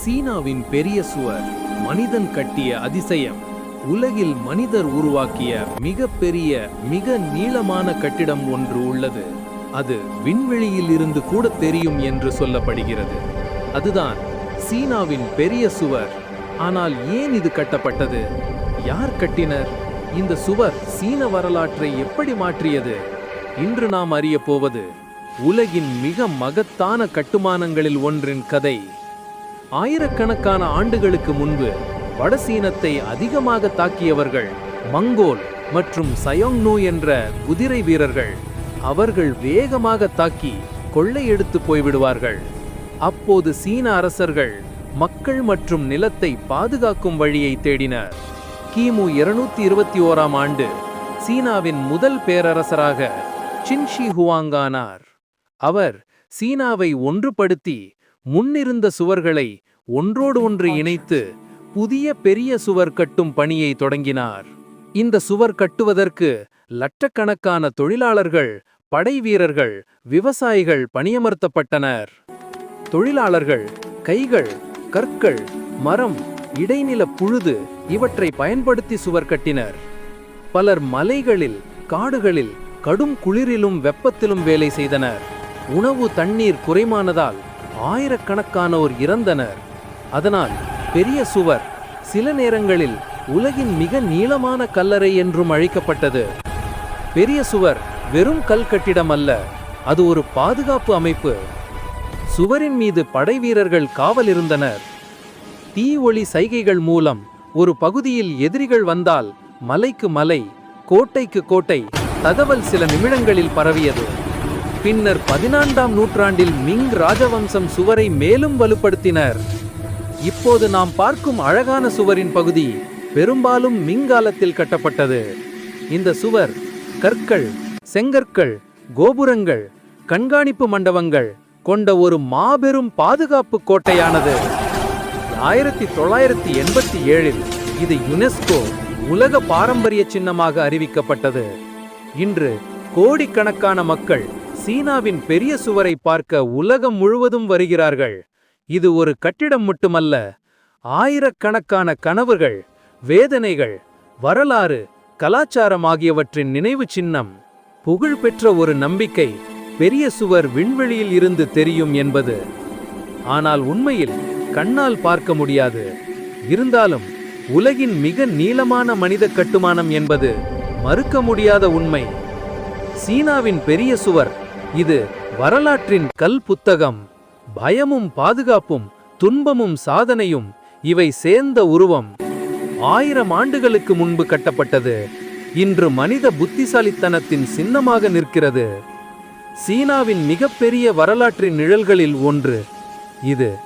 சீனாவின் பெரிய சுவர் மனிதன் கட்டிய அதிசயம். உலகில் மனிதர் உருவாக்கிய மிக பெரிய மிக நீளமான கட்டிடம் ஒன்று உள்ளது. அது விண்வெளியில் இருந்து கூட தெரியும் என்று சொல்லப்படுகிறது. அதுதான் சீனாவின் பெரிய சுவர். ஆனால் ஏன் இது கட்டப்பட்டது? யார் கட்டினர்? இந்த சுவர் சீன வரலாற்றை எப்படி மாற்றியது? இன்று நாம் அறிய போவது உலகின் மிக மகத்தான கட்டுமானங்களில் ஒன்றின் கதை. ஆயிரக்கணக்கான ஆண்டுகளுக்கு முன்பு வடசீனத்தை அதிகமாக தாக்கியவர்கள் மங்கோல் மற்றும் சயோங்னு என்ற குதிரை வீரர்கள். அவர்கள் வேகமாக தாக்கி கொள்ளையெடுத்து போய்விடுவார்கள். அப்போது சீன அரசர்கள் மக்கள் மற்றும் நிலத்தை பாதுகாக்கும் வழியை தேடினர். கிமு இருநூத்தி இருபத்தி ஓராம் ஆண்டு சீனாவின் முதல் பேரரசராக சின்ஷி ஹுவாங்கானார். அவர் சீனாவை ஒன்றுபடுத்தி முன்னிருந்த சுவர்களை ஒன்றோடு ஒன்று இணைத்து புதிய பெரிய சுவர் கட்டும் பணியை தொடங்கினார். இந்த சுவர் கட்டுவதற்கு லட்சக்கணக்கான தொழிலாளர்கள் படை வீரர்கள் விவசாயிகள் பணியமர்த்தப்பட்டனர். தொழிலாளர்கள் கைகள் கற்கள் மரம் இடைநில புழுது இவற்றை பயன்படுத்தி சுவர் கட்டினர். பலர் மலைகளில் காடுகளில் கடும் குளிரிலும் வெப்பத்திலும் வேலை செய்தனர். உணவு தண்ணீர் குறைமானதால் ஆயிரக்கணக்கானோர் இறந்தனர். அதனால் பெரிய சுவர் சில நேரங்களில் உலகின் மிக நீளமான கல்லறை என்றும் அழைக்கப்பட்டது. பெரிய சுவர் வெறும் கல் கட்டிடம் அல்ல அது ஒரு பாதுகாப்பு அமைப்பு. சுவரின் மீது படை வீரர்கள் காவல் இருந்தனர். தீ ஒளி சைகைகள் மூலம் ஒரு பகுதியில் எதிரிகள் வந்தால் மலைக்கு மலை கோட்டைக்கு கோட்டை தகவல் சில நிமிடங்களில் பரவியது. பின்னர் பதினான்காம் நூற்றாண்டில் மிங் ராஜவம்சம் சுவரை மேலும் வலுப்படுத்தினர். இப்போது நாம் பார்க்கும் அழகான சுவரின் பகுதி பெரும்பாலும் மிங் காலத்தில் கட்டப்பட்டது. இந்த சுவர் கற்கள் செங்கற்கள் கோபுரங்கள் கண்காணிப்பு மண்டபங்கள் கொண்ட ஒரு மாபெரும் பாதுகாப்பு கோட்டையானது. ஆயிரத்தி தொள்ளாயிரத்தி எண்பத்தி ஏழில் இது யுனெஸ்கோ உலக பாரம்பரிய சின்னமாக அறிவிக்கப்பட்டது. இன்று கோடிக்கணக்கான மக்கள் சீனாவின் பெரிய சுவரை பார்க்க உலகம் முழுவதும் வருகிறார்கள். இது ஒரு கட்டிடம் மட்டுமல்ல ஆயிரக்கணக்கான கனவுகள் வேதனைகள் வரலாறு கலாச்சாரம் ஆகியவற்றின் நினைவு சின்னம் புகழ்பெற்ற ஒரு நம்பிக்கை பெரிய சுவர் விண்வெளியில் இருந்து தெரியும் என்பது. ஆனால் உண்மையில் கண்ணால் பார்க்க முடியாது. இருந்தாலும் உலகின் மிக நீளமான மனித கட்டுமானம் என்பது மறுக்க முடியாத உண்மை. சீனாவின் பெரிய சுவர் இது வரலாற்றின் கல் புத்தகம். பயமும் பாதுகாப்பும் துன்பமும் சாதனையும் இவை சேர்ந்த உருவம். ஆயிரம் ஆண்டுகளுக்கு முன்பு கட்டப்பட்டது. இன்று மனித புத்திசாலித்தனத்தின் சின்னமாக நிற்கிறது. சீனாவின் மிகப்பெரிய வரலாற்றின் நிழல்களில் ஒன்று. இது